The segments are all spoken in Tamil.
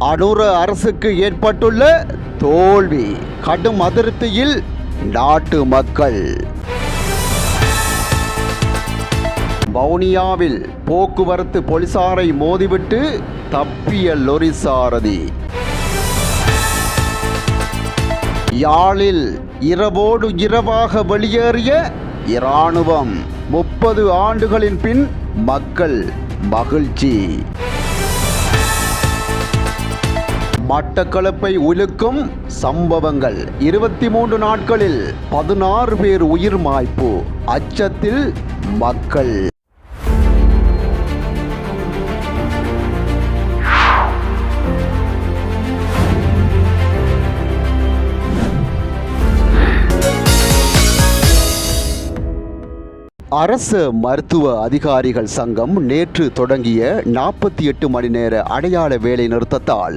அனுர அரசுக்கு ஏற்பட்டுள்ள தோல்வி கடும் அதிருப்தியில் நாட்டு மக்கள். வவுனியாவில் போக்குவரத்து போலீசாரை மோதிவிட்டு தப்பிய லொரி சாரதி. யாழில் இரவோடு இரவாக வெளியேறிய இராணுவம் முப்பது ஆண்டுகளின் பின் மக்கள் மகிழ்ச்சி. மட்டக்களப்பை உலுக்கும் சம்பவங்கள். இருபத்தி மூன்று நாட்களில் பதினாறு பேர் உயிர் மாய்ப்பு. அச்சத்தில் மக்கள். அரசு மருத்துவ அதிகாரிகள் சங்கம் நேற்று தொடங்கிய நாற்பத்தி எட்டு மணி நேர அடையாள வேலை நிறுத்தத்தால்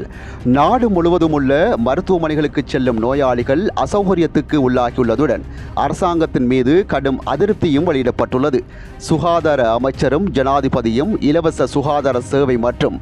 நாடு முழுவதும் உள்ள மருத்துவமனைகளுக்கு செல்லும் நோயாளிகள் அசௌகரியத்துக்கு உள்ளாகியுள்ளதுடன் அரசாங்கத்தின் மீது கடும் அதிருப்தியும் வெளியிடப்பட்டுள்ளது. சுகாதார அமைச்சரும் ஜனாதிபதியும் இலவச சுகாதார சேவை மற்றும்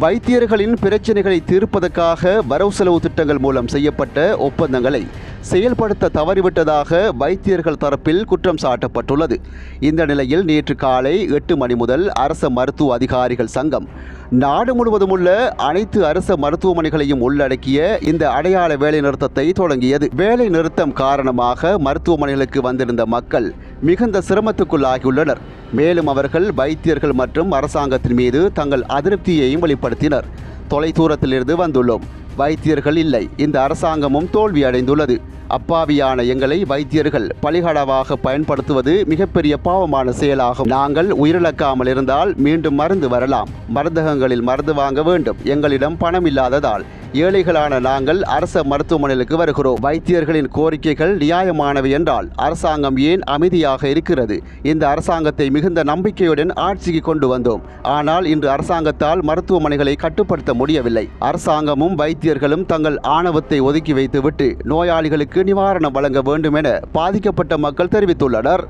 வைத்தியர்களின் பிரச்சினைகளை தீர்ப்பதற்காக வரவு செலவு திட்டங்கள் மூலம் செய்யப்பட்ட ஒப்பந்தங்களை செயல்படுத்த தவறிவிட்டதாக வைத்தியர்கள் தரப்பில் குற்றம் சாட்டப்பட்டுள்ளது. இந்த நிலையில் நேற்று காலை எட்டு மணி முதல் அரச மருத்துவ அதிகாரிகள் சங்கம் நாடு முழுவதும் உள்ள அனைத்து அரச மருத்துவமனைகளையும் உள்ளடக்கிய இந்த அடையாள வேலை நிறுத்தத்தை தொடங்கியது. வேலை நிறுத்தம் காரணமாக மருத்துவமனைகளுக்கு வந்திருந்த மக்கள் மிகுந்த சிரமத்துக்குள்ளாகியுள்ளனர். மேலும் அவர்கள் வைத்தியர்கள் மற்றும் அரசாங்கத்தின் மீது தங்கள் அதிருப்தியையும் வெளிப்படுத்தினர். தொலைதூரத்திலிருந்து வந்துள்ளோம். வைத்தியர்கள் இல்லை. இந்த அரசாங்கமும் தோல்வி அடைந்துள்ளது. அப்பாவியான எங்களை வைத்தியர்கள் பலிகடவாக பயன்படுத்துவது மிகப்பெரிய பாவமான செயலாகும். நாங்கள் உயிரிழக்காமல் இருந்தால் மீண்டும் மருந்து வரலாம். மருந்தகங்களில் மருந்து வாங்க வேண்டும். எங்களிடம் பணம் இல்லாததால். ஏழைகளான நாங்கள் அரச மருத்துவமனைகளுக்கு வருகிறோம். வைத்தியர்களின் கோரிக்கைகள் நியாயமானவை என்றால் அரசாங்கம் ஏன் அமைதியாக இருக்கிறது? இந்த அரசாங்கத்தை மிகுந்த நம்பிக்கையுடன் ஆட்சிக்கு கொண்டு வந்தோம். ஆனால் இன்று அரசாங்கத்தால் மருத்துவமனைகளை கட்டுப்படுத்த முடியவில்லை. அரசாங்கமும் வைத்தியர்களும் தங்கள் ஆணவத்தை ஒதுக்கி வைத்துவிட்டு நோயாளிகளுக்கு நிவாரணம் வழங்க வேண்டும் என பாதிக்கப்பட்ட மக்கள் தெரிவித்துள்ளனர்.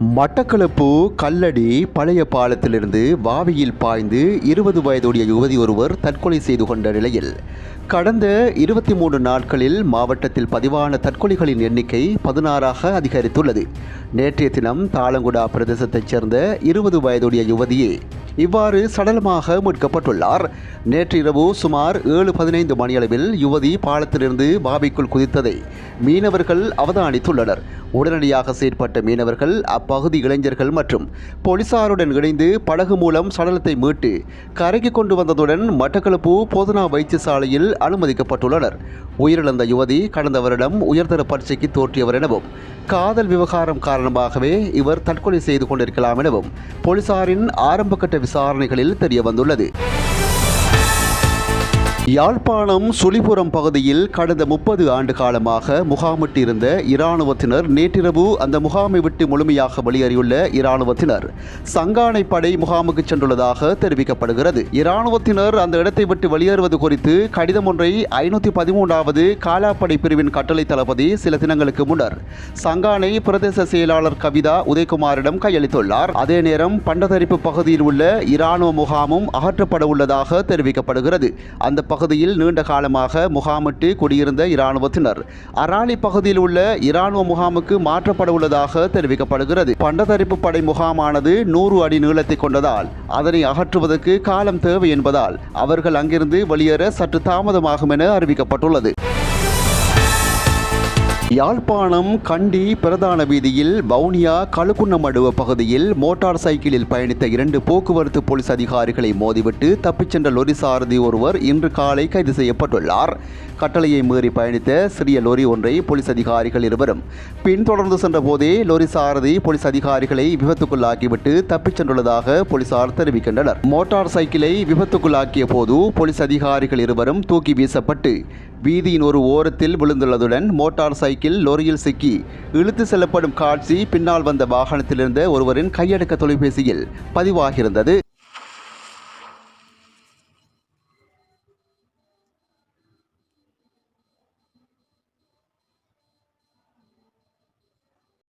மட்டக்களப்பு கல்லடி பழைய பாலத்திலிருந்து வாவியில் பாய்ந்து இருபது வயதுடைய யுவதி ஒருவர் தற்கொலை செய்து கொண்ட நிலையில் கடந்த இருபத்தி மூன்று நாட்களில் மாவட்டத்தில் பதிவான தற்கொலைகளின் எண்ணிக்கை பதினாறாக அதிகரித்துள்ளது. நேற்றைய தினம் தாளங்குடா பிரதேசத்தைச் சேர்ந்த இருபது வயதுடைய யுவதியே இவ்வாறு சடலமாக மீட்கப்பட்டுள்ளார். நேற்று இரவு சுமார் ஏழு பதினைந்து மணியளவில் யுவதி பாலத்திலிருந்து பாவிக்குள் குதித்ததை மீனவர்கள் அவதானித்துள்ளனர். உடனடியாக செயற்பட்ட மீனவர்கள் அப்பகுதி இளைஞர்கள் மற்றும் போலீசாருடன் இணைந்து படகு மூலம் சடலத்தை மீட்டு கரைக்கு கொண்டு வந்ததுடன் மட்டக்களப்பு போதனா வைத்தியசாலையில் அனுமதிக்கப்பட்டுள்ளனர். உயிரிழந்த யுவதி கடந்த வருடம் உயர்தர பரீட்சைக்கு தோற்றியவர் எனவும் காதல் விவகாரம் காரணமாகவே இவர் தற்கொலை செய்து கொண்டிருக்கலாம் எனவும் போலீசாரின் ஆரம்பகட்ட விசாரணைகளில் தெரிய வந்துள்ளது யாழ்ப்பாணம் சுழிபுரம் பகுதியில் கடந்த முப்பது ஆண்டு காலமாக முகாமிட்டிருந்த இராணுவத்தினர் நேற்றிரவு அந்த முகாமை விட்டு முழுமையாக வெளியேறியுள்ள இராணுவத்தினர். சங்கானை படை முகாமுக்கு சென்றுள்ளதாக தெரிவிக்கப்படுகிறது. இராணுவத்தினர் அந்த இடத்தை விட்டு வெளியேறுவது குறித்து கடிதம் ஒன்றை ஐநூற்றி பதிமூன்றாவது காலாப்படை பிரிவின் கட்டளை தளபதி சில தினங்களுக்கு முன்னர் சங்கானை பிரதேச செயலாளர் கவிதா உதயகுமாரிடம் கையளித்துள்ளார். அதே நேரம் பண்டதரிப்பு பகுதியில் உள்ள இராணுவ முகாமும் அகற்றப்பட உள்ளதாக தெரிவிக்கப்படுகிறது. அந்த பகுதியில் நீண்ட காலமாக முகாமிட்டு குடியிருந்த இராணுவத்தினர். அராலி பகுதியில் உள்ள இராணுவ முகாமுக்கு மாற்றப்பட உள்ளதாக தெரிவிக்கப்படுகிறது. பண்டதரிப்பு படை முகாமானது நூறு அடி நீளத்தை கொண்டதால் அதனை அகற்றுவதற்கு காலம் தேவை என்பதால் அவர்கள் அங்கிருந்து வெளியேற சற்று தாமதமாகும் என அறிவிக்கப்பட்டுள்ளது. யாழ்ப்பாணம் கண்டி பிரதான வீதியில் வவுனியா கழுக்குன்னமடுவ பகுதியில் மோட்டார் சைக்கிளில் பயணித்த இரண்டு போக்குவரத்து போலீஸ் அதிகாரிகளை மோதிவிட்டு தப்பிச் சென்ற லொரி சாரதி ஒருவர் இன்று காலை கைது செய்யப்பட்டுள்ளார். கட்டளையை மீறி பயணித்த சிறிய லொரி ஒன்றை போலீஸ் அதிகாரிகள் இருவரும் பின்தொடர்ந்து சென்ற போதே லொரி சாரதி போலீஸ் அதிகாரிகளை விபத்துக்குள்ளாக்கிவிட்டு தப்பிச் சென்றுள்ளதாக போலீசார் தெரிவிக்கின்றனர். மோட்டார் சைக்கிளை விபத்துக்குள்ளாக்கிய போது போலீஸ் அதிகாரிகள் இருவரும் தூக்கி வீசப்பட்டு வீதியின் ஒரு ஓரத்தில் விழுந்துள்ளதுடன் மோட்டார் சைக்கிள் லொரியில் சிக்கி இழுத்து செல்லப்படும் காட்சி பின்னால் வந்த வாகனத்திலிருந்த ஒருவரின் கையடக்க தொலைபேசியில் பதிவாகியிருந்தது.